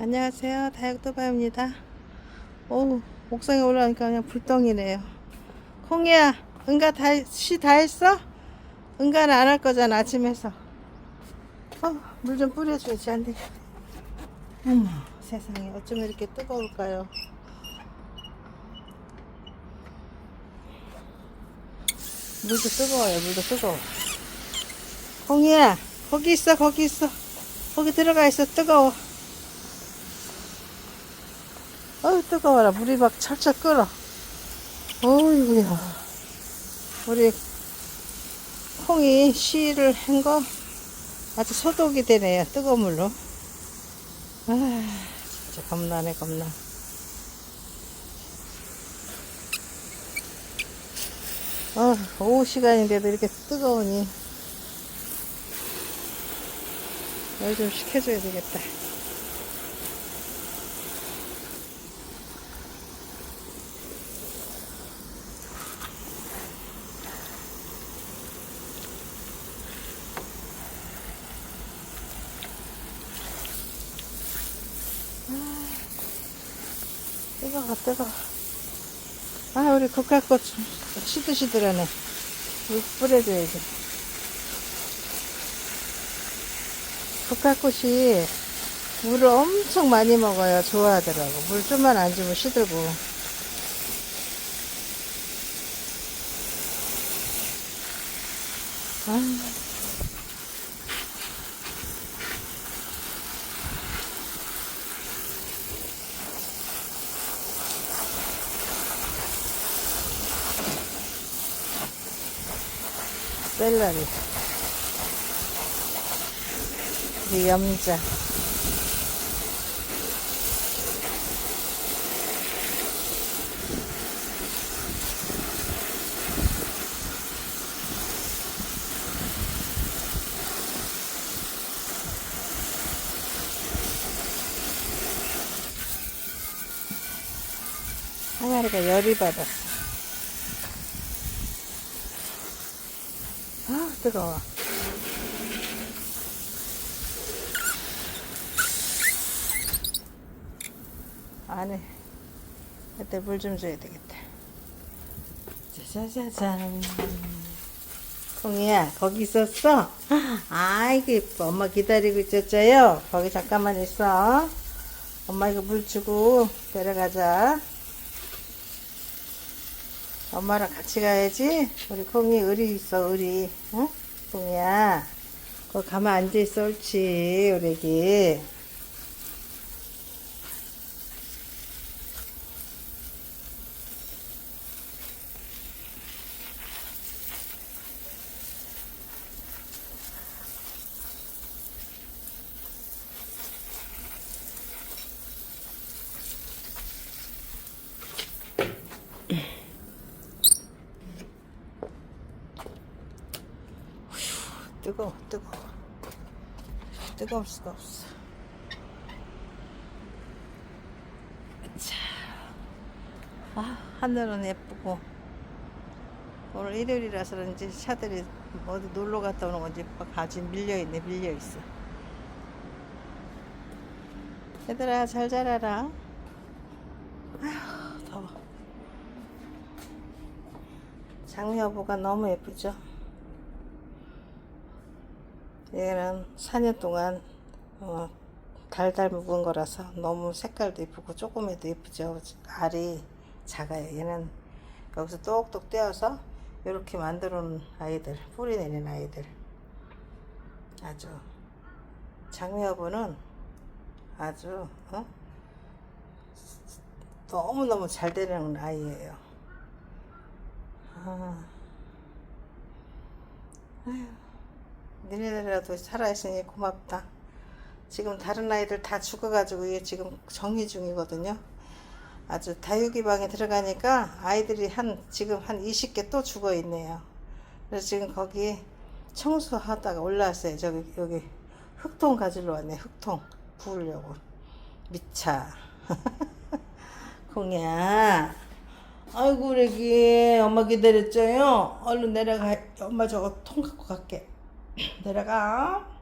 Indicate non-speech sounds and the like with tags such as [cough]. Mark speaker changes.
Speaker 1: 안녕하세요. 다육도바입니다. 오, 옥상에 올라오니까 그냥 불덩이네요. 콩이야, 응가 다, 시 다 했어? 응가는 안 할 거잖아, 아침 에서. 어, 물 좀 뿌려줘야지, 안 돼. 어머, 세상에, 어쩜 이렇게 뜨거울까요? 물도 뜨거워요, 물도 뜨거워. 콩이야, 거기 있어, 거기 있어. 거기 들어가 있어, 뜨거워. 어우 뜨거워라. 물이 막 철철 끓어. 어이구야. 우리 콩이 씨를 한 거 아주 소독이 되네요 뜨거운 물로. 아 진짜 겁나네 겁나. 어, 오후 시간인데도 이렇게 뜨거우니 열 좀 식혀줘야 되겠다 뜨거워 뜨거워. 아 우리 국화꽃 시들시들하네. 물 뿌려줘야지. 국화꽃이 물을 엄청 많이 먹어요. 좋아하더라고. 물 좀만 안 주면 시들고. 아. 샐러리 그리고 염자 항아리가 열이 받았어 아 뜨거워. 안에 그때 물 좀 줘야 되겠다. 짜자자잔. 콩이야 거기 있었어? 아이고 예뻐. 엄마 기다리고 있었죠요. 거기 잠깐만 있어. 엄마 이거 물 주고 내려가자 엄마랑 같이 가야지. 우리 콩이 의리 있어, 의리. 응? 콩이야. 거기 가만 앉아있어, 옳지, 우리 애기. 뜨거워, 뜨거워. 뜨거울 수가 없어. 자, 아, 하늘은 예쁘고. 오늘 일요일이라서 그런지 차들이 어디 놀러 갔다 오는 건지 막 아주 밀려있네, 밀려있어. 얘들아, 잘 자라라. 아휴, 더워. 장여보가 너무 예쁘죠? 얘는 4년 동안 어, 달달 묵은 거라서 너무 색깔도 예쁘고 조금해도 예쁘죠. 알이 작아요. 얘는 여기서 똑똑 떼어서 이렇게 만들어 놓은 아이들, 뿌리 내는 아이들. 아주 장미여부는 아주 어? 너무너무 잘 되는 아이예요. 아. 아휴. 니네들이라도 살아있으니 고맙다. 지금 다른 아이들 다 죽어가지고 이게 지금 정리 중이거든요. 아주 다육이 방에 들어가니까 아이들이 한 지금 한 20개 또 죽어 있네요. 그래서 지금 거기 청소하다가 올라왔어요. 저기 여기 흙통 가지러 왔네. 흙통 부으려고 미차. [laughs] 공이야. 아이고 우리 애기 엄마 기다렸죠요. 얼른 내려가. 엄마 저거 통 갖고 갈게. 내려가.